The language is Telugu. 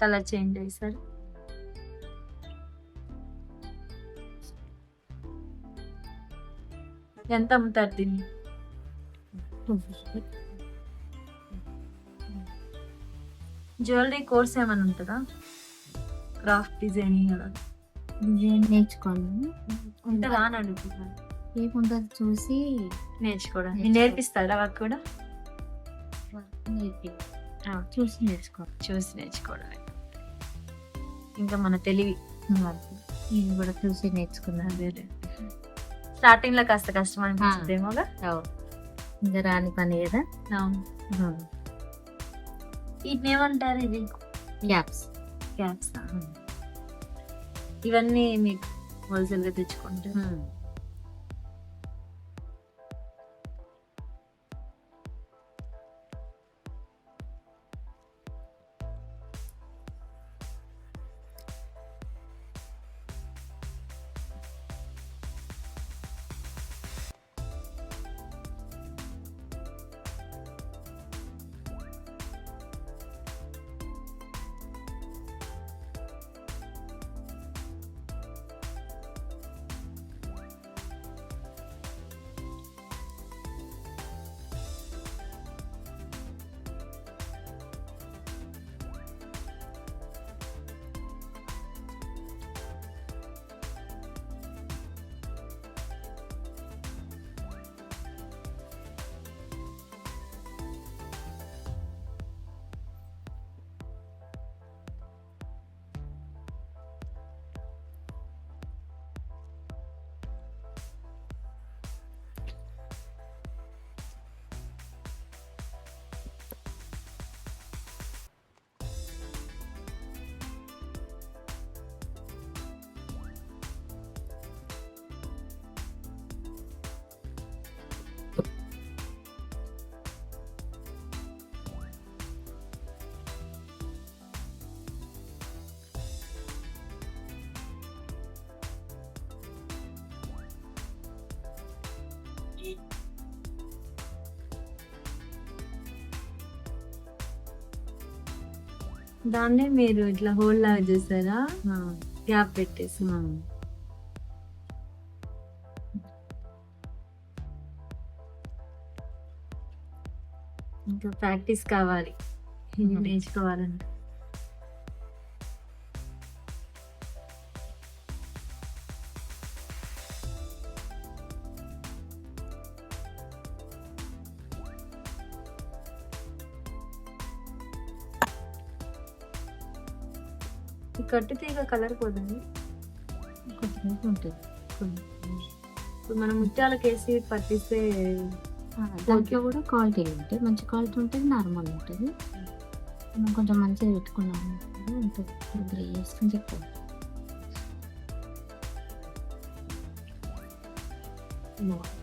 కలర్ చేంజ్ అయ్యి సార్ ఎంత అమ్ముతారు దీన్ని? జ్యువెలరీ కోర్స్ ఏమైనా ఉంటుందా? క్రాఫ్ట్ డిజైనింగ్ అలా? డిజైన్ నేర్చుకోవాలి. ఉంటుందా అని అడుగుతున్నాను. ఏముంటుంది చూసి నేర్చుకోవడం నేర్పిస్తారా వాళ్ళకి కూడా? చూసి నేర్చుకోవాలి చూసి నేర్చుకోవడం ఇంకా మన తెలివి. నేను కూడా చూసి నేర్చుకున్నాను అదే స్టార్టింగ్లో కాస్త కష్టం అనిపిస్తుందేమోగా ఇంకా రాని పని కదా? ఏమంటారు ఇది గ్యాప్స్ క్యాప్స్ ఇవన్నీ మీకు హోల్సేల్గా తెచ్చుకుంటారు దాన్నే మీరు ఇట్లా హోల్ లాగా చేసారా గ్యాప్ పెట్టేసి. ఇంకా ప్రాక్టీస్ కావాలి. నేర్చుకోవాలంటే. ఈ కట్టు తీగ కలర్ పోదండి. కొద్దిగా ఉంటుంది ఇప్పుడు మనం ముత్యాలకు వేసి పట్టిస్తే దాంట్లో కూడా క్వాలిటీ ఉంటాయి మంచి క్వాలిటీ ఉంటుంది నార్మల్ ఉంటుంది. మనం కొంచెం మంచిగా పెట్టుకున్నాము ఉంటుంది త్రీ ఇయర్స్ నుంచి ఎక్కువ బాగుంది.